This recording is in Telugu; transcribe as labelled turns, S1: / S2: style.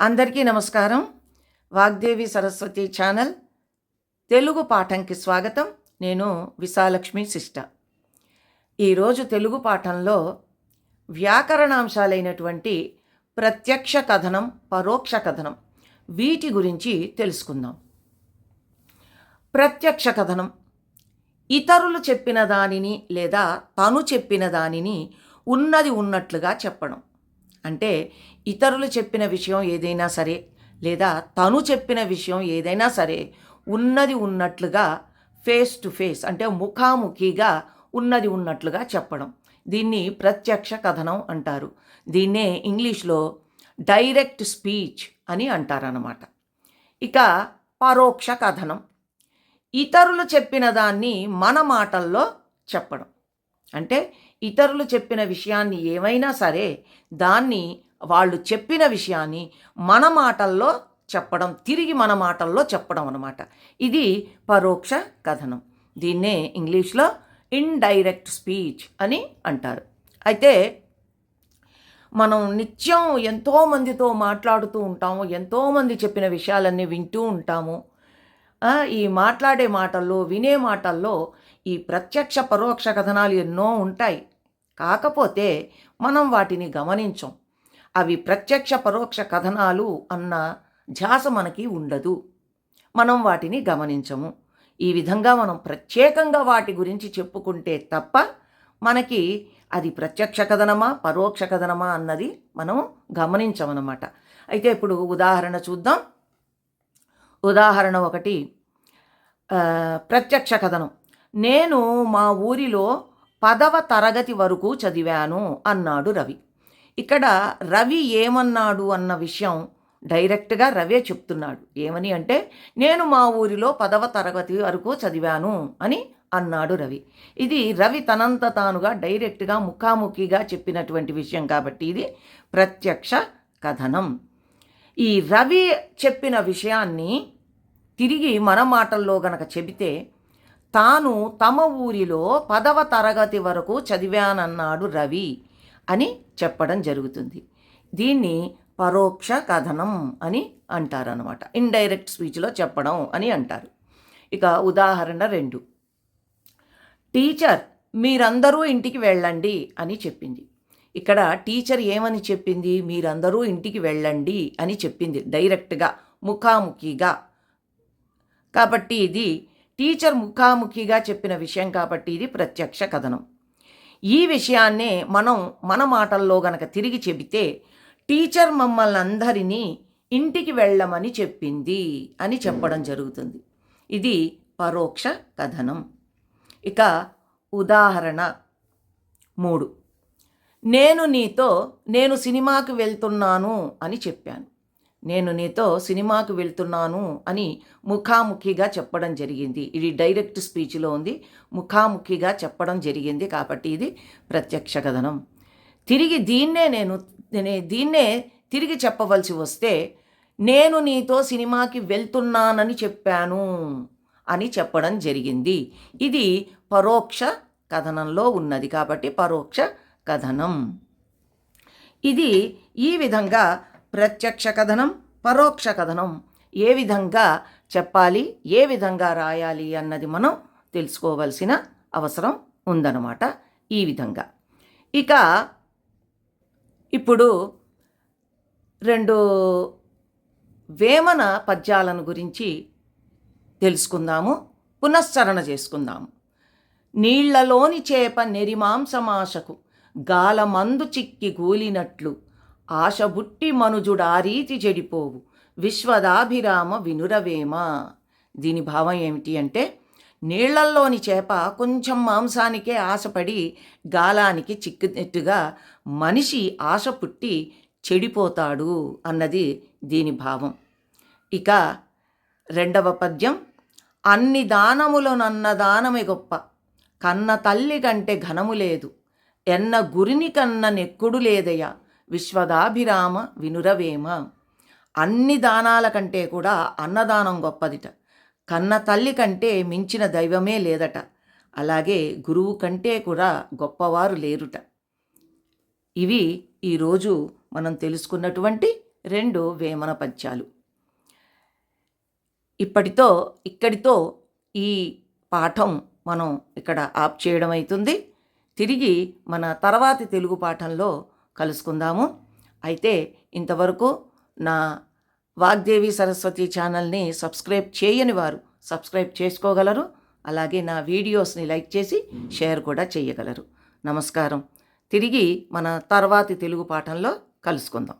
S1: అందరికీ నమస్కారం. వాగ్దేవి సరస్వతి ఛానల్. తెలుగు పాఠంకి స్వాగతం. నేను విశాలక్ష్మి శిష్ట ఈరోజు తెలుగు పాఠంలో వ్యాకరణాంశాలైనటువంటి ప్రత్యక్ష కథనం పరోక్ష కథనం వీటి గురించి తెలుసుకుందాం. ప్రత్యక్ష కథనం. ఇతరులు చెప్పిన దానిని లేదా తను చెప్పిన దానిని ఉన్నది ఉన్నట్లుగా చెప్పడం. అంటే ఇతరులు చెప్పిన విషయం ఏదైనా సరే లేదా తను చెప్పిన విషయం ఏదైనా సరే ఉన్నది ఉన్నట్లుగా ఫేస్ టు ఫేస్ అంటే ముఖాముఖిగా ఉన్నది ఉన్నట్లుగా చెప్పడం. దీన్ని ప్రత్యక్ష కథనం అంటారు. దీన్నే ఇంగ్లీష్లో డైరెక్ట్ స్పీచ్ అని అంటారన్నమాట. ఇక పరోక్ష కథనం. ఇతరులు చెప్పిన దాన్ని మన మాటల్లో చెప్పడం. అంటే ఇతరులు చెప్పిన విషయాన్ని ఏమైనా సరే దాన్ని వాళ్ళు చెప్పిన విషయాన్ని మన మాటల్లో చెప్పడం తిరిగి మన మాటల్లో చెప్పడం అనమాట ఇది పరోక్ష కథనం. దీన్నే ఇంగ్లీష్లో ఇండైరెక్ట్ స్పీచ్ అని అంటారు. అయితే మనం నిత్యం ఎంతోమందితో మాట్లాడుతూ ఉంటాము ఎంతోమంది చెప్పిన విషయాలన్నీ వింటూ ఉంటాము. ఈ మాట్లాడే మాటల్లో వినే మాటల్లో ఈ ప్రత్యక్ష పరోక్ష కథనాలు ఎన్నో ఉంటాయి. కాకపోతే మనం వాటిని గమనించం. అవి ప్రత్యక్ష పరోక్ష కథనాలు అన్న ధ్యాస మనకి ఉండదు. మనం వాటిని గమనించము. ఈ విధంగా మనం ప్రత్యేకంగా వాటి గురించి చెప్పుకుంటే తప్ప మనకి అది ప్రత్యక్ష కథనమా పరోక్ష కథనమా అన్నది మనం గమనించమన్నమాట. అయితే ఇప్పుడు ఉదాహరణ చూద్దాం. ఉదాహరణ ఒకటి ప్రత్యక్ష కథనం. నేను మా ఊరిలో పదవ తరగతి వరకు చదివాను అన్నాడు రవి. ఇక్కడ రవి ఏమన్నాడు అన్న విషయం డైరెక్ట్గా రవే చెప్తున్నాడు. ఏమని అంటే నేను మా ఊరిలో పదవ తరగతి వరకు చదివాను అని అన్నాడు రవి. ఇది రవి తనంత తానుగా డైరెక్ట్గా ముఖాముఖిగా చెప్పినటువంటి విషయం కాబట్టి ఇది ప్రత్యక్ష కథనం. ఈ రవి చెప్పిన విషయాన్ని తిరిగి మన మాటల్లో గనక చెబితే తాను తమ ఊరిలో పదవ తరగతి వరకు చదివానన్నాడు రవి అని చెప్పడం జరుగుతుంది. దీన్ని పరోక్ష కథనం అని అంటారనమాట ఇండైరెక్ట్ స్పీచ్లో చెప్పడం అని అంటారు. ఇక ఉదాహరణ రెండు. టీచర్ మీరందరూ ఇంటికి వెళ్ళండి అని చెప్పింది. ఇక్కడ టీచర్ ఏమని చెప్పింది? మీరందరూ ఇంటికి వెళ్ళండి అని చెప్పింది. డైరెక్ట్గా ముఖాముఖిగా. కాబట్టి ఇది టీచర్ ముఖాముఖిగా చెప్పిన విషయం కాబట్టి ఇది ప్రత్యక్ష కథనం. ఈ విషయాన్నే మనం మన మాటల్లో గనక తిరిగి చెబితే టీచర్ మమ్మల్ని అందరినీ ఇంటికి వెళ్ళమని చెప్పింది అని చెప్పడం జరుగుతుంది. ఇది పరోక్ష కథనం. ఇక ఉదాహరణ మూడు. నేను నీతో నేను సినిమాకి వెళ్తున్నాను అని చెప్పాను. నేను నీతో సినిమాకు వెళ్తున్నాను అని ముఖాముఖిగా చెప్పడం జరిగింది. ఇది డైరెక్ట్ స్పీచ్లో ఉంది. ముఖాముఖిగా చెప్పడం జరిగింది కాబట్టి ఇది ప్రత్యక్ష కథనం. తిరిగి దీన్నే నేను దీన్నే తిరిగి చెప్పవలసి వస్తే నేను నీతో సినిమాకి వెళ్తున్నానని చెప్పాను అని చెప్పడం జరిగింది. ఇది పరోక్ష కథనంలో ఉన్నది కాబట్టి పరోక్ష కథనం. ఇది ఈ విధంగా ప్రత్యక్ష కథనం పరోక్ష కథనం ఏ విధంగా చెప్పాలి ఏ విధంగా రాయాలి అన్నది మనం తెలుసుకోవలసిన అవసరం ఉందన్నమాట ఈ విధంగా. ఇక ఇప్పుడు రెండు వేమన పద్యాలను గురించి తెలుసుకుందాము పునశ్చరణ చేసుకుందాము. నీళ్ళలోని చేప నెరిమాంసమాశకు గాలమందు చిక్కి గూలినట్లు ఆశబుట్టి మనుజుడారీతి చెడిపోవు. విశ్వదాభిరామ వినురవేమ. దీని భావం ఏమిటి అంటే నీళ్ళల్లోని చేప కొంచెం మాంసానికే ఆశపడి గాలానికి చిక్కినట్టుగా మనిషి ఆశ పుట్టి చెడిపోతాడు అన్నది దీని భావం. ఇక రెండవ పద్యం అన్ని దానములనన్న దానమే గొప్ప. కన్న తల్లి కంటే ఘనము లేదు. ఎన్న గురిని కన్న నెక్కుడు లేదయ్యా విశ్వదాభిరామ వినురవేమ. అన్ని దానాల కంటే కూడా అన్నదానం గొప్పదిట. కన్న తల్లి కంటే మించిన దైవమే లేదట. అలాగే గురువు కంటే కూడా గొప్పవారు లేరుట. ఇవి ఈరోజు మనం తెలుసుకున్నటువంటి రెండు వేమన పద్యాలు. ఇప్పటితో ఇక్కడితో ఈ పాఠం మనం ఇక్కడ ఆప్ చేయడం అవుతుంది తిరిగి మన తర్వాతి తెలుగు పాఠంలో కలుసుకుందాము. అయితే ఇంతవరకు నా వాగ్దేవి సరస్వతి ఛానల్ని సబ్స్క్రైబ్ చేయని వారు సబ్స్క్రైబ్ చేసుకోగలరు. అలాగే నా వీడియోస్ని లైక్ చేసి షేర్ కూడా చేయగలరు. నమస్కారం. తిరిగి మన తర్వాతి తెలుగు పాఠంలో కలుసుకుందాం.